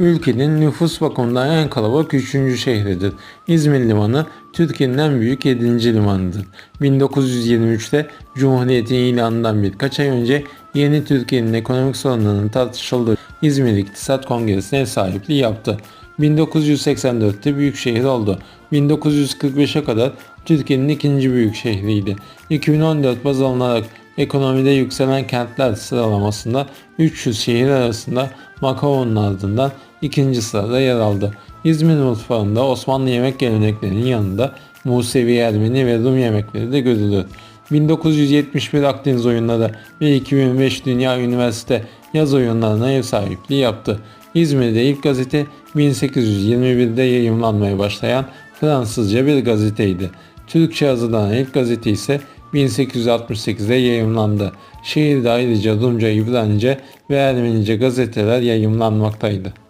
ülkenin nüfus bakımından en kalabalık 3. şehridir. İzmir Limanı Türkiye'nin en büyük 7. limanıdır. 1923'te Cumhuriyet'in ilanından birkaç ay önce yeni Türkiye'nin ekonomik sorunlarının tartışıldığı İzmir İktisat Kongresi'ne sahipliği yaptı. 1984'te büyük şehir oldu. 1945'e kadar Türkiye'nin ikinci büyük şehriydi. 2014 baz alınarak ekonomide yükselen kentler sıralamasında 300 şehir arasında Makao'nun ardından ikinci sırada yer aldı. İzmir mutfağında Osmanlı yemek geleneklerinin yanında Musevi, Ermeni ve Rum yemekleri de görülür. 1971 Akdeniz oyunları ve 2005 Dünya Üniversite yaz oyunlarına ev sahipliği yaptı. İzmir'de ilk gazete 1821'de yayımlanmaya başlayan Fransızca bir gazeteydi. Türkçe yazılan ilk gazete ise 1868'de yayımlandı. Şehirde ayrıca Rumca, İbranice ve Ermenice gazeteler yayımlanmaktaydı.